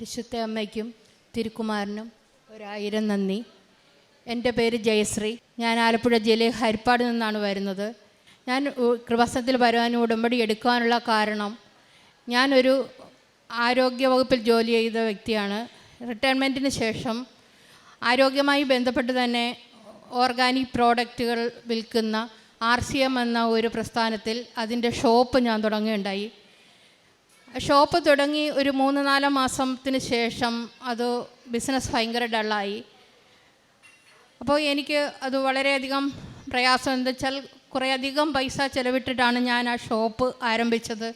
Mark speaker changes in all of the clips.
Speaker 1: പരിശുദ്ധ അമ്മയ്ക്കും തിരുക്കുമാരനും ഒരായിരം നന്ദി. എന്റെ പേര് ജയശ്രീ. ഞാൻ ആലപ്പുഴ ജില്ലയിൽ ഹരിപ്പാട് നിന്നാണ് വരുന്നത്. ഞാൻ കൃപാസനത്തിൽ വരുവാനും ഉടമ്പടി എടുക്കാനുള്ള കാരണം ഞാനൊരു ആരോഗ്യ വകുപ്പിൽ ജോലി ചെയ്ത വ്യക്തിയാണ്. റിട്ടയർമെന്റിന് ശേഷം ആരോഗ്യമായി ബന്ധപ്പെട്ട് തന്നെ ഓർഗാനിക് പ്രോഡക്റ്റുകൾ വിൽക്കുന്ന ആർ സി എം എന്ന ഒരു പ്രസ്ഥാനത്തിൽ അതിന്റെ ഷോപ്പ് ഞാൻ തുടങ്ങുകയുണ്ടായി. ഷോപ്പ് തുടങ്ങി ഒരു മൂന്ന് നാല് മാസത്തിന് ശേഷം അത് ബിസിനസ് ഭയങ്കര ഡള്ളായി. അപ്പോൾ എനിക്ക് അത് വളരെയധികം പ്രയാസം. എന്താ വെച്ചാൽ കുറേയധികം പൈസ ചിലവിട്ടിട്ടാണ് ഞാൻ ആ ഷോപ്പ് ആരംഭിച്ചത്.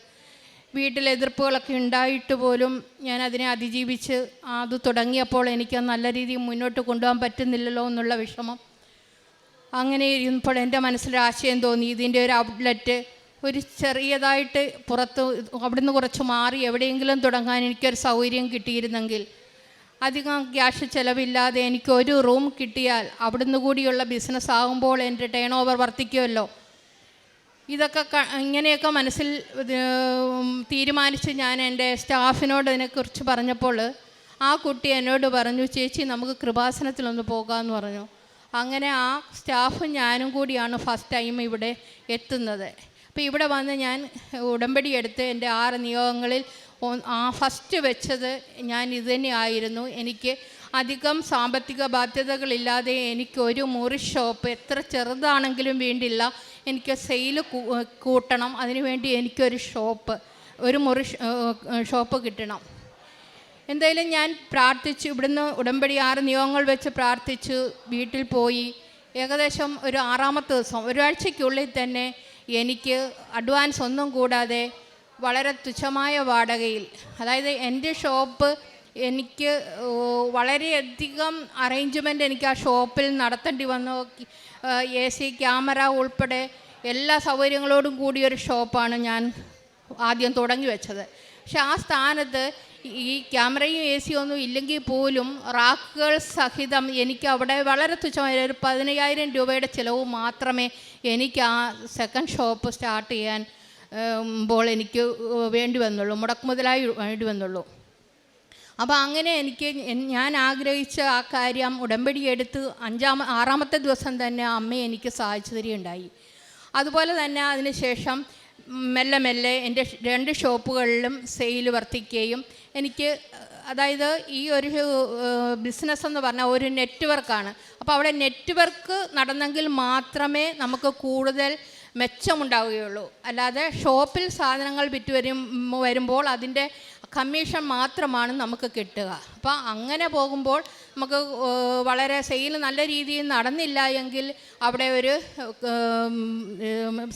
Speaker 1: വീട്ടിൽ എതിർപ്പുകളൊക്കെ ഉണ്ടായിട്ട് പോലും ഞാൻ അതിനെ അതിജീവിച്ച് അത് തുടങ്ങിയപ്പോൾ എനിക്ക് നല്ല രീതിയിൽ മുന്നോട്ട് കൊണ്ടുപോകാൻ പറ്റുന്നില്ലല്ലോ എന്നുള്ള വിഷമം. അങ്ങനെ ഇരുന്നപ്പോൾ എന്റെ മനസ്സിലൊരാശയം തോന്നി. ഇതിന്റെ ഒരു ഔട്ട്ലെറ്റ് ഒരു ചെറിയതായിട്ട് പുറത്ത് അവിടുന്ന് കുറച്ച് മാറി എവിടെയെങ്കിലും തുടങ്ങാൻ എനിക്കൊരു സൗകര്യം കിട്ടിയിരുന്നെങ്കിൽ അധികം ക്യാഷ് ചിലവില്ലാതെ എനിക്ക് ഒരു റൂം കിട്ടിയാൽ അവിടുന്ന് കൂടിയുള്ള ബിസിനസ് ആകുമ്പോൾ എന്റെ ടേൺ ഓവർ വർദ്ധിക്കുമല്ലോ. ഇതൊക്കെ ഇങ്ങനെയൊക്കെ മനസ്സിൽ തീരുമാനിച്ച് ഞാൻ എന്റെ സ്റ്റാഫിനോട് ഇതിനെക്കുറിച്ച് പറഞ്ഞപ്പോൾ ആ കുട്ടി എന്നോട് പറഞ്ഞു ചേച്ചി നമുക്ക് കൃപാസനത്തിലൊന്ന് പോകാമെന്ന് പറഞ്ഞു. അങ്ങനെ ആ സ്റ്റാഫും ഞാനും കൂടിയാണ് ഫസ്റ്റ് ടൈം ഇവിടെ എത്തുന്നത്. അപ്പോൾ ഇവിടെ വന്ന് ഞാൻ ഉടമ്പടി എടുത്ത് എന്റെ ആറ് നിയോഗങ്ങളിൽ ആ ഫസ്റ്റ് വെച്ചത് ഞാൻ ഇത് തന്നെയായിരുന്നു. എനിക്ക് അധികം സാമ്പത്തിക ബാധ്യതകളില്ലാതെ എനിക്ക് ഒരു മുറി ഷോപ്പ് എത്ര ചെറുതാണെങ്കിലും വേണ്ടില്ല. എനിക്ക് സെയിൽ കൂട്ടണം. അതിനുവേണ്ടി എനിക്കൊരു ഷോപ്പ് ഒരു മുറി ഷോപ്പ് കിട്ടണം. എന്തായാലും ഞാൻ പ്രാർത്ഥിച്ചു. ഇവിടുന്ന് ഉടമ്പടി ആറ് നിയമങ്ങൾ വെച്ച് പ്രാർത്ഥിച്ചു. വീട്ടിൽ പോയി. ഏകദേശം ഒരു ആറാമത്തെ ദിവസം ഒരാഴ്ചയ്ക്കുള്ളിൽ തന്നെ എനിക്ക് അഡ്വാൻസ് ഒന്നും കൂടാതെ വളരെ തുച്ഛമായ വാടകയിൽ അതായത് എന്റെ ഷോപ്പ് എനിക്ക് വളരെയധികം അറേഞ്ച്മെന്റ് എനിക്ക് ആ ഷോപ്പിൽ നടത്തേണ്ടി വന്നു. എ സി ക്യാമറ ഉൾപ്പെടെ എല്ലാ സൗകര്യങ്ങളോടും കൂടിയൊരു ഷോപ്പാണ് ഞാൻ ആദ്യം തുടങ്ങി വെച്ചത്. പക്ഷെ ആ സ്ഥാനത്ത് ഈ ക്യാമറയും എ സിയും ഒന്നും ഇല്ലെങ്കിൽ പോലും റാക്കുകൾ സഹിതം എനിക്ക് അവിടെ വളരെ തുച്ഛമായ ഒരു പതിനയ്യായിരം രൂപയുടെ ചിലവ് മാത്രമേ എനിക്ക് ആ സെക്കൻഡ് ഷോപ്പ് സ്റ്റാർട്ട് ചെയ്യാൻ മ്പോൾ എനിക്ക് വേണ്ടി വന്നുള്ളൂ മുടക്ക് മുതലായി വേണ്ടി വന്നുള്ളൂ. അപ്പോൾ അങ്ങനെ എനിക്ക് ഞാൻ ആഗ്രഹിച്ച ആ കാര്യം ഉടമ്പടി എടുത്ത് അഞ്ചാമ ആറാമത്തെ ദിവസം തന്നെ അമ്മ എനിക്ക് സഹായിച്ചു തരികയുണ്ടായി അതുപോലെ തന്നെ അതിനുശേഷം മെല്ലെ മെല്ലെ എന്റെ രണ്ട് ഷോപ്പുകളിലും സെയിൽ വർദ്ധിക്കുകയും എനിക്ക് അതായത് ഈ ഒരു ബിസിനസ് എന്ന് പറഞ്ഞാൽ ഒരു നെറ്റ്വർക്കാണ് അപ്പോൾ അവിടെ നെറ്റ്വർക്ക് നടന്നെങ്കിൽ മാത്രമേ നമുക്ക് കൂടുതൽ മെച്ചമുണ്ടാവുകയുള്ളൂ. അല്ലാതെ ഷോപ്പിൽ സാധനങ്ങൾ വിറ്റ് വരും വരുമ്പോൾ അതിന്റെ കമ്മീഷൻ മാത്രമാണ് നമുക്ക് കിട്ടുക. അപ്പോൾ അങ്ങനെ പോകുമ്പോൾ നമുക്ക് വളരെ സെയിൽ നല്ല രീതിയിൽ നടന്നില്ല എങ്കിൽ അവിടെ ഒരു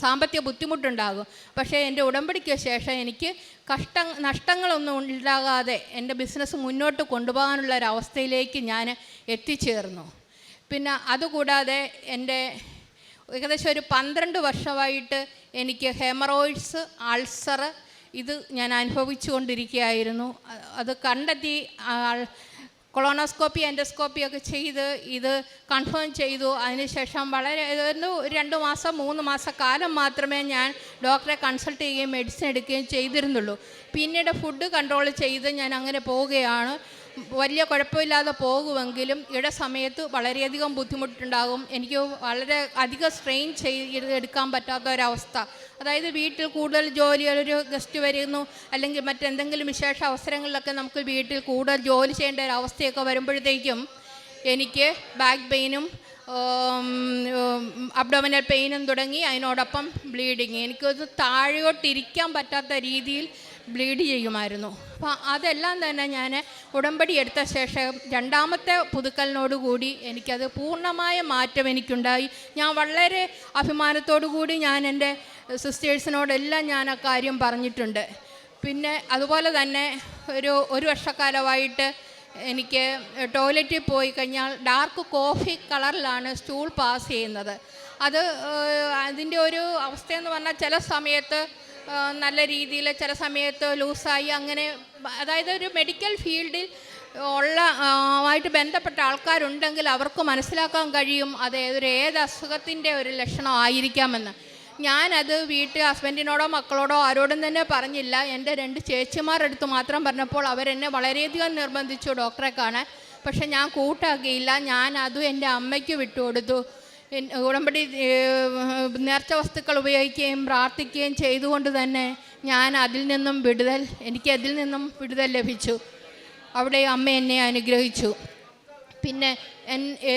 Speaker 1: സാമ്പത്തിക ബുദ്ധിമുട്ടുണ്ടാകും. പക്ഷേ എന്റെ ഉടമ്പടിക്ക് ശേഷം എനിക്ക് കഷ്ട നഷ്ടങ്ങളൊന്നും ഉണ്ടാകാതെ എന്റെ ബിസിനസ് മുന്നോട്ട് കൊണ്ടുപോകാനുള്ള ഒരു അവസ്ഥയിലേക്ക് ഞാൻ എത്തിച്ചേർന്നു. പിന്നെ അതുകൂടാതെ എന്റെ ഏകദേശം ഒരു പന്ത്രണ്ട് വർഷമായിട്ട് എനിക്ക് ഹെമറോയിഡ്സ് അൾസർ ഇത് ഞാൻ അനുഭവിച്ചു കൊണ്ടിരിക്കുകയായിരുന്നു അത് കണ്ടെത്തി കൊളോണോസ്കോപ്പി എൻഡോസ്കോപ്പി ഒക്കെ ചെയ്ത് ഇത് കൺഫേം ചെയ്തു. അതിനുശേഷം വളരെ രണ്ട് മാസം മൂന്ന് മാസം കാലം മാത്രമേ ഞാൻ ഡോക്ടറെ കൺസൾട്ട് ചെയ്യുകയും മെഡിസിൻ എടുക്കുകയും ചെയ്തിരുന്നുള്ളൂ. പിന്നീട് ഫുഡ് കൺട്രോൾ ചെയ്ത് ഞാൻ അങ്ങനെ പോവുകയാണ്. വലിയ കുഴപ്പമില്ലാതെ പോകുമെങ്കിലും ഇട സമയത്ത് വളരെയധികം ബുദ്ധിമുട്ടുണ്ടാകും. എനിക്ക് വളരെ അധികം സ്ട്രെയിൻ ചെയ്ത് എടുക്കാൻ പറ്റാത്ത ഒരവസ്ഥ. അതായത് വീട്ടിൽ കൂടുതൽ ജോലി ഒരു ഗസ്റ്റ് വരുന്നു അല്ലെങ്കിൽ മറ്റെന്തെങ്കിലും വിശേഷ അവസരങ്ങളിലൊക്കെ നമുക്ക് വീട്ടിൽ കൂടുതൽ ജോലി ചെയ്യേണ്ട ഒരു അവസ്ഥയൊക്കെ വരുമ്പോഴത്തേക്കും എനിക്ക് ബാക്ക് പെയിനും അബ്ഡോമിനൽ പെയിനും തുടങ്ങി അതിനോടൊപ്പം ബ്ലീഡിങ് എനിക്കത് താഴോട്ടിരിക്കാൻ പറ്റാത്ത രീതിയിൽ ബ്ലീഡ് ചെയ്യുമായിരുന്നു. അപ്പോൾ അതെല്ലാം തന്നെ ഞാൻ ഉടമ്പടി എടുത്ത ശേഷം രണ്ടാമത്തെ പുതുക്കലിനോടുകൂടി എനിക്കത് പൂർണമായ മാറ്റം എനിക്കുണ്ടായി. ഞാൻ വളരെ അഭിമാനത്തോടു കൂടി ഞാൻ എന്റെ സിസ്റ്റേഴ്സിനോടെല്ലാം ഞാൻ ആ കാര്യം പറഞ്ഞിട്ടുണ്ട്. പിന്നെ അതുപോലെ തന്നെ ഒരു ഒരു വർഷക്കാലമായിട്ട് എനിക്ക് ടോയ്ലറ്റിൽ പോയി കഴിഞ്ഞാൽ ഡാർക്ക് കോഫി കളറിലാണ് സ്റ്റൂൾ പാസ് ചെയ്യുന്നത്. അത് അതിന്റെ ഒരു അവസ്ഥയെന്ന് പറഞ്ഞാൽ ചില സമയത്ത് നല്ല രീതിയിൽ ചില സമയത്ത് ലൂസായി അങ്ങനെ അതായത് ഒരു മെഡിക്കൽ ഫീൽഡിൽ ഉള്ള ആയിട്ട് ബന്ധപ്പെട്ട ആൾക്കാരുണ്ടെങ്കിൽ അവർക്ക് മനസ്സിലാക്കാൻ കഴിയും അത് ഒരു ഏത് അസുഖത്തിന്റെ ഒരു ലക്ഷണം ആയിരിക്കാമെന്ന്. ഞാനത് വീട്ടിൽ ഹസ്ബൻഡിനോടോ മക്കളോടോ ആരോടും തന്നെ പറഞ്ഞില്ല. എന്റെ രണ്ട് ചേച്ചിമാരെടുത്ത് മാത്രം പറഞ്ഞപ്പോൾ അവരെന്നെ വളരെയധികം നിർബന്ധിച്ചു ഡോക്ടറെ കാണാൻ. പക്ഷെ ഞാൻ കൂട്ടാക്കിയില്ല. ഞാൻ അതും എന്റെ അമ്മയ്ക്ക് വിട്ടുകൊടുത്തു. ഉടമ്പടി നേർച്ച വസ്തുക്കൾ ഉപയോഗിക്കുകയും പ്രാർത്ഥിക്കുകയും ചെയ്തുകൊണ്ട് തന്നെ ഞാൻ അതിൽ നിന്നും വിടുതൽ എനിക്ക് അതിൽ നിന്നും വിടുതൽ ലഭിച്ചു. അവിടെ അമ്മ എന്നെ അനുഗ്രഹിച്ചു. പിന്നെ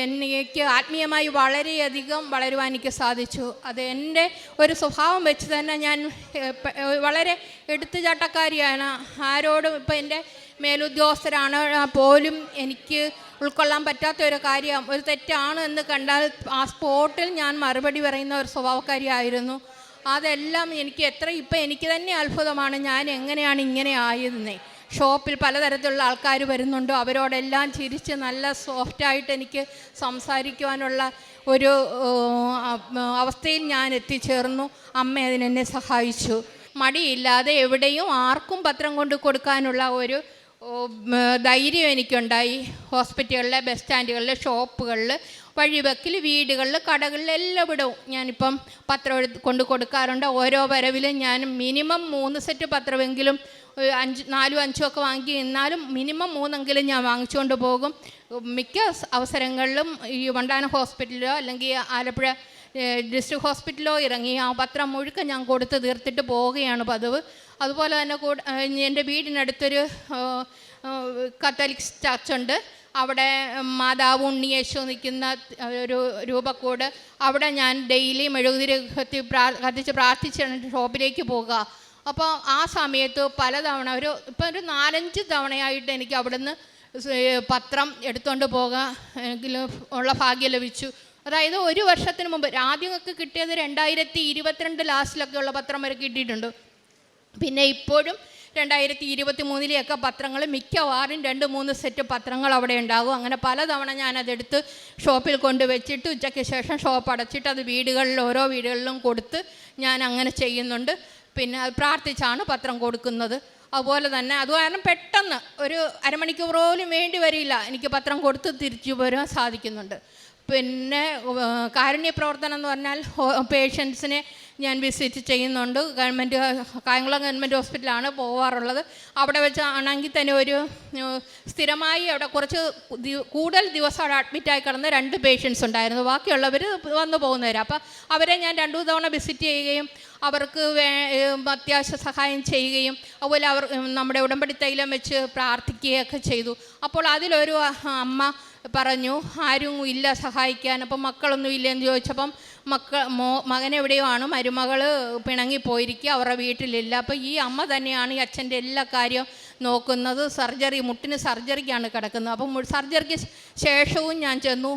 Speaker 1: എനിക്ക് ആത്മീയമായി വളരെയധികം വളരുവാൻ എനിക്ക് സാധിച്ചു. അത് എന്റെ ഒരു സ്വഭാവം വെച്ച് തന്നെ ഞാൻ വളരെ എടുത്തുചാട്ടക്കാരിയാണ്. ആരോടും ഇപ്പം എന്റെ മേലുദ്യോഗസ്ഥരാണ് പോലും എനിക്ക് ഉൾക്കൊള്ളാൻ പറ്റാത്ത ഒരു കാര്യം ഒരു തെറ്റാണ് എന്ന് കണ്ടാൽ ആ സ്പോട്ടിൽ ഞാൻ മറുപടി പറയുന്ന ഒരു സ്വഭാവക്കാരിയായിരുന്നു അതെല്ലാം എനിക്ക് എത്ര ഇപ്പം എനിക്ക് തന്നെ അത്ഭുതമാണ് ഞാൻ എങ്ങനെയാണ് ഇങ്ങനെ ആയിരുന്നേ. ഷോപ്പിൽ പലതരത്തിലുള്ള ആൾക്കാർ വരുന്നുണ്ട്. അവരോടെല്ലാം ചിരിച്ച് നല്ല സോഫ്റ്റായിട്ട് എനിക്ക് സംസാരിക്കുവാനുള്ള ഒരു അവസ്ഥയിൽ ഞാൻ എത്തിച്ചേർന്നു. അമ്മ അതിനെന്നെ സഹായിച്ചു. മടിയില്ലാതെ എവിടെയും ആർക്കും പത്രം കൊണ്ട് കൊടുക്കാനുള്ള ഒരു ധൈര്യം എനിക്കുണ്ടായി. ഹോസ്പിറ്റലുകളിലെ ബസ് സ്റ്റാൻഡുകളിൽ ഷോപ്പുകളിൽ വഴിവെക്കിൽ വീടുകളിൽ കടകളിൽ എല്ലാവിടവും ഞാനിപ്പം പത്രം എടുത്ത് കൊണ്ട് കൊടുക്കാറുണ്ട്. ഓരോ വരവിലും ഞാൻ മിനിമം മൂന്ന് സെറ്റ് പത്രമെങ്കിലും അഞ്ച് നാലും അഞ്ചും ഒക്കെ വാങ്ങി എന്നാലും മിനിമം മൂന്നെങ്കിലും ഞാൻ വാങ്ങിച്ചുകൊണ്ട് പോകും. മിക്ക അവസരങ്ങളിലും ഈ വണ്ടാന ഹോസ്പിറ്റലിലോ അല്ലെങ്കിൽ ആലപ്പുഴ ഡിസ്ട്രിക്ട് ഹോസ്പിറ്റലിലോ ഇറങ്ങി ആ പത്രം മുഴുക്ക ഞാൻ കൊടുത്ത് തീർത്തിട്ട് പോവുകയാണ് പതിവ്. അതുപോലെ തന്നെ എന്റെ വീടിനടുത്തൊരു കത്തോലിക് ചർച്ചുണ്ട് അവിടെ മാതാവ് ഉണ്ണിയേശു നിൽക്കുന്ന ഒരു രൂപക്കൂട്. അവിടെ ഞാൻ ഡെയിലി മെഴുകുതിരി പ്രാ കത്തിച്ച് പ്രാർത്ഥിച്ചാണ് ഷോപ്പിലേക്ക് പോകുക അപ്പോൾ ആ സമയത്ത് പലതവണ ഒരു ഇപ്പം ഒരു നാലഞ്ച് തവണയായിട്ട് എനിക്ക് അവിടുന്ന് പത്രം എടുത്തുകൊണ്ട് പോകാൻ ഉള്ള ഭാഗ്യം ലഭിച്ചു. അതായത് ഒരു വർഷത്തിന് മുമ്പ് ആദ്യമൊക്കെ കിട്ടിയത് രണ്ടായിരത്തി ഇരുപത്തിരണ്ട് ലാസ്റ്റിലൊക്കെ ഉള്ള പത്രം വരെ കിട്ടിയിട്ടുണ്ട്. പിന്നെ ഇപ്പോഴും രണ്ടായിരത്തി ഇരുപത്തി മൂന്നിലെയൊക്കെ പത്രങ്ങൾ മിക്കവാറും രണ്ട് മൂന്ന് സെറ്റ് പത്രങ്ങൾ അവിടെ ഉണ്ടാകും. അങ്ങനെ പലതവണ ഞാനതെടുത്ത് ഷോപ്പിൽ കൊണ്ടുവച്ചിട്ട് ഉച്ചയ്ക്ക് ശേഷം ഷോപ്പ് അടച്ചിട്ട് അത് വീടുകളിൽ ഓരോ വീടുകളിലും കൊടുത്ത് ഞാൻ അങ്ങനെ ചെയ്യുന്നുണ്ട്. പിന്നെ അത് പ്രാർത്ഥിച്ചാണ് പത്രം കൊടുക്കുന്നത്. അതുപോലെ തന്നെ അത് കാരണം പെട്ടെന്ന് ഒരു അരമണിക്കൂർ പോലും വേണ്ടി വരില്ല. എനിക്ക് പത്രം കൊടുത്ത് തിരിച്ചു വരാൻ സാധിക്കുന്നുണ്ട്. പിന്നെ കാരുണ്യ പ്രവർത്തനം എന്ന് പറഞ്ഞാൽ പേഷ്യൻസിനെ ഞാൻ വിസിറ്റ് ചെയ്യുന്നുണ്ട്. ഗവൺമെന്റ് കായംകുളം ഗവൺമെന്റ് ഹോസ്പിറ്റലാണ് പോവാറുള്ളത്. അവിടെ വെച്ച് ആണെങ്കിൽ തന്നെ ഒരു സ്ഥിരമായി അവിടെ കുറച്ച് കൂടുതൽ ദിവസം അവിടെ അഡ്മിറ്റായി കിടന്ന രണ്ട് പേഷ്യൻസ് ഉണ്ടായിരുന്നു. ബാക്കിയുള്ളവർ വന്നു പോകുന്നവർ അപ്പോൾ അവരെ ഞാൻ രണ്ടു തവണ വിസിറ്റ് ചെയ്യുകയും അവർക്ക് വേ അത്യാവശ്യ സഹായം ചെയ്യുകയും അതുപോലെ അവർ നമ്മുടെ ഉടമ്പടി തൈലം വെച്ച് പ്രാർത്ഥിക്കുകയൊക്കെ ചെയ്തു. അപ്പോൾ അതിലൊരു അമ്മ പറഞ്ഞു ആരും ഇല്ല സഹായിക്കാൻ. അപ്പം മക്കളൊന്നും ഇല്ലെന്ന് ചോദിച്ചപ്പം മക്ക മോ മകൻ എവിടെയോ ആണ്. മരുമകൾ പിണങ്ങിപ്പോയിരിക്കുക അവരുടെ വീട്ടിലില്ല. അപ്പോൾ ഈ അമ്മ തന്നെയാണ് ഈ അച്ഛന്റെ എല്ലാ കാര്യവും നോക്കുന്നത്. സർജറി മുട്ടിന് സർജറിക്കാണ് കിടക്കുന്നത്. അപ്പോൾ സർജറിക്ക് ശേഷവും ഞാൻ ചെന്നു.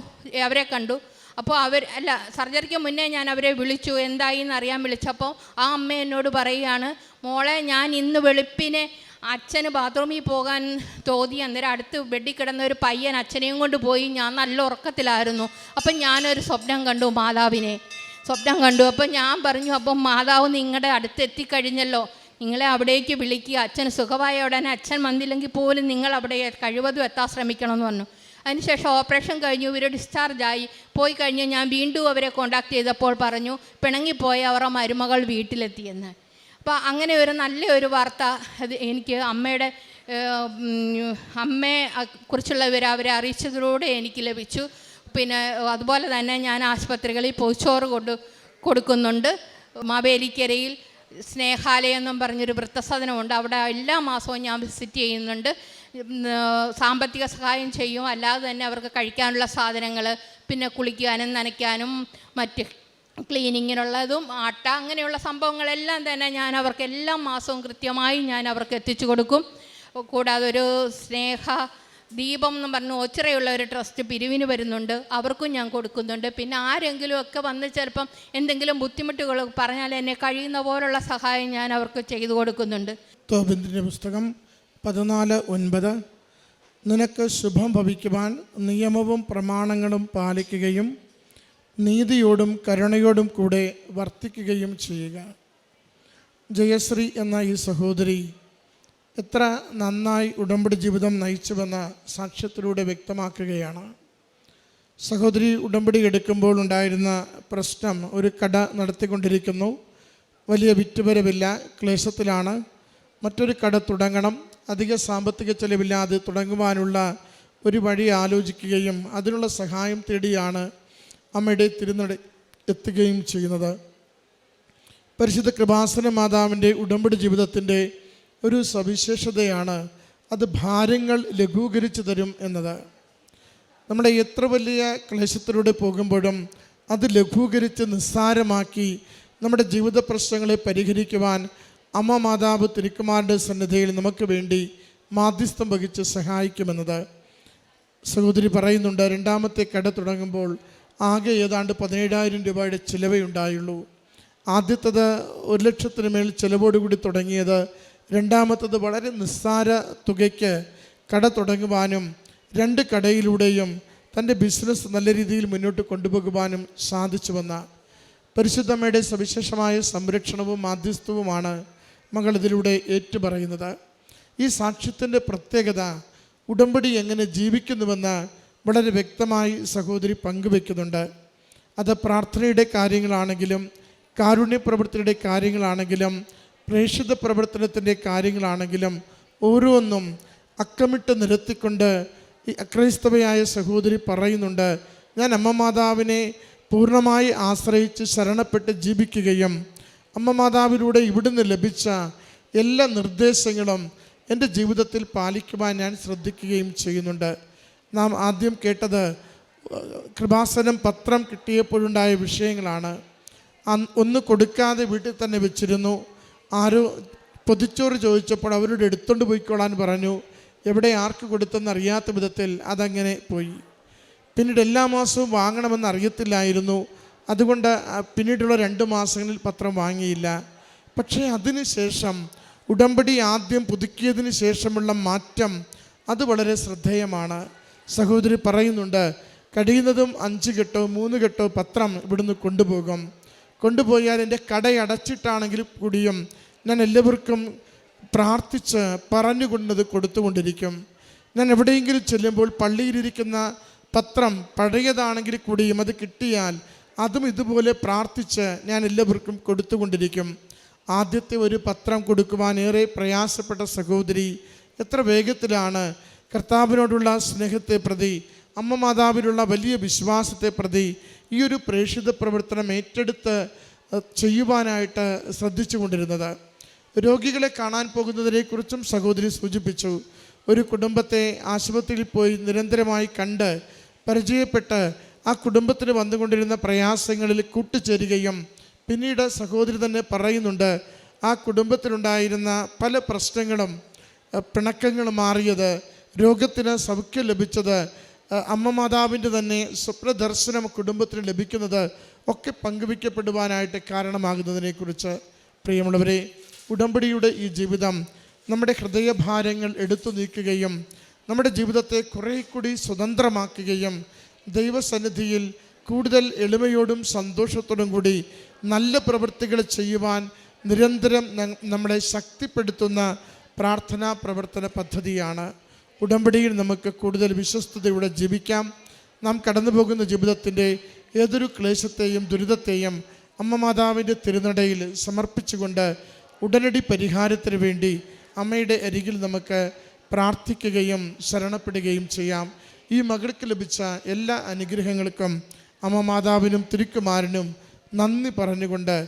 Speaker 1: അവരെ കണ്ടു. അപ്പോൾ അവർ അല്ല സർജറിക്ക് മുന്നേ ഞാൻ അവരെ വിളിച്ചു. എന്തായി എന്നറിയാൻ വിളിച്ചപ്പോൾ ആ അമ്മ എന്നോട് പറയുകയാണ് മോളെ ഞാൻ ഇന്ന് വെളുപ്പിനെ അച്ഛന് ബാത്റൂമിൽ പോകാൻ തോന്നി. അന്നേരം അടുത്ത് ബെഡിൽ കിടന്ന ഒരു പയ്യൻ അച്ഛനെയും കൊണ്ട് പോയി. ഞാൻ നല്ല ഉറക്കത്തിലായിരുന്നു. അപ്പം ഞാനൊരു സ്വപ്നം കണ്ടു മാതാവിനെ. സ്വപ്നം കണ്ടു. അപ്പം ഞാൻ പറഞ്ഞു അപ്പം മാതാവ് നിങ്ങളുടെ അടുത്ത് എത്തിക്കഴിഞ്ഞല്ലോ. നിങ്ങളെ അവിടേക്ക് വിളിക്കുക. അച്ഛൻ സുഖമായ ഉടനെ അച്ഛൻ വന്നില്ലെങ്കിൽ പോലും നിങ്ങൾ അവിടെ കഴിവതും എത്താൻ ശ്രമിക്കണമെന്ന് പറഞ്ഞു. അതിനുശേഷം ഓപ്പറേഷൻ കഴിഞ്ഞു. ഇവർ ഡിസ്ചാർജായി. പോയി കഴിഞ്ഞ് ഞാൻ വീണ്ടും അവരെ കോണ്ടാക്ട് ചെയ്തപ്പോൾ പറഞ്ഞു പിണങ്ങിപ്പോയ അവരുടെ മരുമകൾ വീട്ടിലെത്തിയെന്ന്. അപ്പോൾ അങ്ങനെ ഒരു നല്ല ഒരു വാർത്ത എനിക്ക് അമ്മയുടെ അമ്മയെ കുറിച്ചുള്ള വിവരം അവരെ അറിയിച്ചതിലൂടെ എനിക്ക് ലഭിച്ചു. പിന്നെ അതുപോലെ തന്നെ ഞാൻ ആശുപത്രികളിൽ പോയി ചോറ് കൊണ്ട് കൊടുക്കുന്നുണ്ട്. മാവേലിക്കരയിൽ സ്നേഹാലയം എന്നും പറഞ്ഞൊരു വൃത്തസദനമുണ്ട് അവിടെ എല്ലാ മാസവും ഞാൻ വിസിറ്റ് ചെയ്യുന്നുണ്ട്. സാമ്പത്തിക സഹായം ചെയ്യും. അല്ലാതെ തന്നെ അവർക്ക് കഴിക്കാനുള്ള സാധനങ്ങൾ പിന്നെ കുളിക്കാനും നനയ്ക്കാനും മറ്റ് ക്ലീനിങ്ങിനുള്ളതും ആട്ട അങ്ങനെയുള്ള സംഭവങ്ങളെല്ലാം തന്നെ ഞാൻ അവർക്ക് എല്ലാ മാസവും കൃത്യമായി ഞാൻ അവർക്ക് എത്തിച്ചു കൊടുക്കും. കൂടാതെ ഒരു സ്നേഹ ദീപം എന്ന് പറഞ്ഞു ഒച്ചിറയുള്ള ഒരു ട്രസ്റ്റ് പിരിവിന് വരുന്നുണ്ട്. അവർക്കും ഞാൻ കൊടുക്കുന്നുണ്ട്. പിന്നെ ആരെങ്കിലും ഒക്കെ വന്ന് ചിലപ്പം എന്തെങ്കിലും ബുദ്ധിമുട്ടുകൾ പറഞ്ഞാൽ എന്നെ കഴിയുന്ന പോലുള്ള സഹായം ഞാൻ അവർക്ക് ചെയ്തു കൊടുക്കുന്നുണ്ട്.
Speaker 2: തോബിന്ദിന്റെ പുസ്തകം പതിനാല് ഒൻപത്. നിനക്ക് ശുഭം ഭവിക്കുവാൻ നിയമവും പ്രമാണങ്ങളും പാലിക്കുകയും നീതിയോടും കരുണയോടും കൂടെ വർത്തിക്കുകയും ചെയ്യുക. ജയശ്രീ എന്ന ഈ സഹോദരി എത്ര നന്നായി ഉടമ്പടി ജീവിതം നയിച്ചുവെന്ന് സാക്ഷ്യത്തിലൂടെ വ്യക്തമാക്കുകയാണ്. സഹോദരി ഉടമ്പടി എടുക്കുമ്പോൾ ഉണ്ടായിരുന്ന പ്രശ്നം ഒരു കട നടത്തിക്കൊണ്ടിരിക്കുന്നു. വലിയ വിറ്റുവരവില്ല ക്ലേശത്തിലാണ്. മറ്റൊരു കട തുടങ്ങണം. അധിക സാമ്പത്തിക ചെലവില്ലാതെ തുടങ്ങുവാനുള്ള ഒരു വഴി ആലോചിക്കുകയും അതിനുള്ള സഹായം തേടിയാണ് അമ്മയുടെ തിരുനട എത്തുകയും ചെയ്യുന്നത്. പരിശുദ്ധ കൃപാസന മാതാവിന്റെ ഉടമ്പടി ജീവിതത്തിന്റെ ഒരു സവിശേഷതയാണ് അത് ഭാരങ്ങൾ ലഘൂകരിച്ചു തരും എന്നത്. നമ്മുടെ എത്ര വലിയ ക്ലേശത്തിലൂടെ പോകുമ്പോഴും അത് ലഘൂകരിച്ച് നിസ്സാരമാക്കി നമ്മുടെ ജീവിത പ്രശ്നങ്ങളെ പരിഹരിക്കുവാൻ അമ്മ മാതാവ് തിരുക്കുമാരുടെ സന്നിധിയിൽ നമുക്ക് വേണ്ടി മാധ്യസ്ഥം വഹിച്ച് സഹായിക്കുമെന്നത്. സഹോദരി പറയുന്നുണ്ട് രണ്ടാമത്തെ കട തുടങ്ങുമ്പോൾ ആകെ ഏതാണ്ട് പതിനേഴായിരം രൂപയുടെ ചിലവേ ഉണ്ടായുള്ളൂ. ആദ്യത്തത് ഒരു ലക്ഷത്തിന് മേൽ ചിലവോടുകൂടി തുടങ്ങിയത് രണ്ടാമത്തത് വളരെ നിസ്സാര തുകയ്ക്ക് കട തുടങ്ങുവാനും രണ്ട് കടയിലൂടെയും തന്റെ ബിസിനസ് നല്ല രീതിയിൽ മുന്നോട്ട് കൊണ്ടുപോകുവാനും സാധിച്ചുവെന്ന പരിശുദ്ധമ്മയുടെ സവിശേഷമായ സംരക്ഷണവും മാധ്യസ്ഥവുമാണ് മകൾ ഇതിലൂടെ ഏറ്റുപറയുന്നത്. ഈ സാക്ഷ്യത്തിന്റെ പ്രത്യേകത ഉടമ്പടി എങ്ങനെ ജീവിക്കുന്നുവെന്ന് വളരെ വ്യക്തമായി സഹോദരി പങ്കുവെക്കുന്നുണ്ട്. അത് പ്രാർത്ഥനയുടെ കാര്യങ്ങളാണെങ്കിലും കാരുണ്യ പ്രവർത്തനയുടെ കാര്യങ്ങളാണെങ്കിലും പ്രേക്ഷിത പ്രവർത്തനത്തിന്റെ കാര്യങ്ങളാണെങ്കിലും ഓരോന്നും അക്കമിട്ട് നിരത്തിക്കൊണ്ട് ഈ അക്രൈസ്തവയായ സഹോദരി പറയുന്നുണ്ട്. ഞാൻ അമ്മ മാതാവിനെ പൂർണമായി ആശ്രയിച്ച് ശരണപ്പെട്ട് ജീവിക്കുകയും അമ്മ മാതാവിലൂടെ ഇവിടുന്ന് ലഭിച്ച എല്ലാ നിർദ്ദേശങ്ങളും എന്റെ ജീവിതത്തിൽ പാലിക്കുവാൻ ഞാൻ ശ്രദ്ധിക്കുകയും ചെയ്യുന്നുണ്ട്. നാം ആദ്യം കേട്ടത് കൃപാസനം പത്രം കിട്ടിയപ്പോഴുണ്ടായ വിഷയങ്ങളാണ്. ഒന്ന് കൊടുക്കാതെ വീട്ടിൽ തന്നെ വെച്ചിരുന്നു. ആരോ പൊതിച്ചോറ് ചോദിച്ചപ്പോൾ അവരോട് എടുത്തുകൊണ്ട് പോയിക്കോളാൻ പറഞ്ഞു. എവിടെ ആർക്ക് കൊടുത്തെന്ന് അറിയാത്ത വിധത്തിൽ അതങ്ങനെ പോയി. പിന്നീട് എല്ലാ മാസവും വാങ്ങണമെന്ന് അറിയത്തില്ലായിരുന്നു. അതുകൊണ്ട് പിന്നീടുള്ള രണ്ട് മാസങ്ങളിൽ പത്രം വാങ്ങിയില്ല. പക്ഷേ അതിന് ശേഷം ഉടമ്പടി ആദ്യം പുതുക്കിയതിന് ശേഷമുള്ള മാറ്റം അത് വളരെ ശ്രദ്ധേയമാണ്. സഹോദരി പറയുന്നുണ്ട് കഴിയുന്നതും അഞ്ച് കെട്ടോ മൂന്ന് കെട്ടോ പത്രം ഇവിടുന്ന് കൊണ്ടുപോകും. കൊണ്ടുപോയാൽ എന്റെ കടയടച്ചിട്ടാണെങ്കിൽ കൂടിയും ഞാൻ എല്ലാവർക്കും പ്രാർത്ഥിച്ച് പറഞ്ഞുകൊണ്ടത് കൊടുത്തുകൊണ്ടിരിക്കും. ഞാൻ എവിടെയെങ്കിലും ചെല്ലുമ്പോൾ പള്ളിയിലിരിക്കുന്ന പത്രം പഴയതാണെങ്കിൽ കൂടിയും അത് കിട്ടിയാൽ അതും ഇതുപോലെ പ്രാർത്ഥിച്ച് ഞാൻ എല്ലാവർക്കും കൊടുത്തുകൊണ്ടിരിക്കും. ആദ്യത്തെ ഒരു പത്രം കൊടുക്കുവാൻ ഏറെ പ്രയാസപ്പെട്ട സഹോദരി എത്ര വേഗത്തിലാണ് കർത്താവിനോടുള്ള സ്നേഹത്തെ പ്രതി അമ്മ മാതാവിലുള്ള വലിയ വിശ്വാസത്തെ പ്രതി ഈ ഒരു പ്രേക്ഷിത പ്രവർത്തനം ഏറ്റെടുത്ത് ചെയ്യുവാനായിട്ട് ശ്രദ്ധിച്ചു കൊണ്ടിരുന്നത്. രോഗികളെ കാണാൻ പോകുന്നതിനെക്കുറിച്ചും സഹോദരി സൂചിപ്പിച്ചു. ഒരു കുടുംബത്തെ ആശുപത്രിയിൽ പോയി നിരന്തരമായി കണ്ട് പരിചയപ്പെട്ട് ആ കുടുംബത്തിന് വന്നുകൊണ്ടിരുന്ന പ്രയാസങ്ങളിൽ കൂട്ടിച്ചേരുകയും പിന്നീട് സഹോദരി തന്നെ പറയുന്നുണ്ട് ആ കുടുംബത്തിലുണ്ടായിരുന്ന പല പ്രശ്നങ്ങളും പിണക്കങ്ങളും മാറിയത് രോഗത്തിന് സൗഖ്യം ലഭിച്ചത് അമ്മ മാതാവിന്റെ തന്നെ സ്വപ്നദർശനം കുടുംബത്തിന് ലഭിക്കുന്നത് ഒക്കെ പങ്കുവയ്ക്കപ്പെടുവാനായിട്ട് കാരണമാകുന്നതിനെക്കുറിച്ച് പ്രിയമുള്ളവരെ ഉടമ്പടിയുടെ ഈ ജീവിതം നമ്മുടെ ഹൃദയഭാരങ്ങൾ എടുത്തു നീക്കുകയും നമ്മുടെ ജീവിതത്തെ കുറേ കൂടി സ്വതന്ത്രമാക്കുകയും ദൈവസന്നിധിയിൽ കൂടുതൽ എളിമയോടും സന്തോഷത്തോടും കൂടി നല്ല പ്രവൃത്തികൾ ചെയ്യുവാൻ നിരന്തരം നമ്മളെ ശക്തിപ്പെടുത്തുന്ന പ്രാർത്ഥനാ പ്രവർത്തന പദ്ധതിയാണ്. ഉടമ്പടിയിൽ നമുക്ക് കൂടുതൽ വിശ്വസ്തയോടെ ജീവിക്കാം. നാം കടന്നു പോകുന്ന ജീവിതത്തിന്റെ ഏതൊരു ക്ലേശത്തെയും ദുരിതത്തെയും അമ്മ മാതാവിന്റെ തിരുനടയിൽ സമർപ്പിച്ചുകൊണ്ട് ഉടനടി പരിഹാരത്തിന് വേണ്ടി അമ്മയുടെ അരികിൽ നമുക്ക് പ്രാർത്ഥിക്കുകയും ശരണപ്പെടുകയും ചെയ്യാം. ഈ മകൾക്ക് ലഭിച്ച എല്ലാ അനുഗ്രഹങ്ങൾക്കും അമ്മ മാതാവിനും തിരുക്കുമാരനും നന്ദി പറഞ്ഞുകൊണ്ട്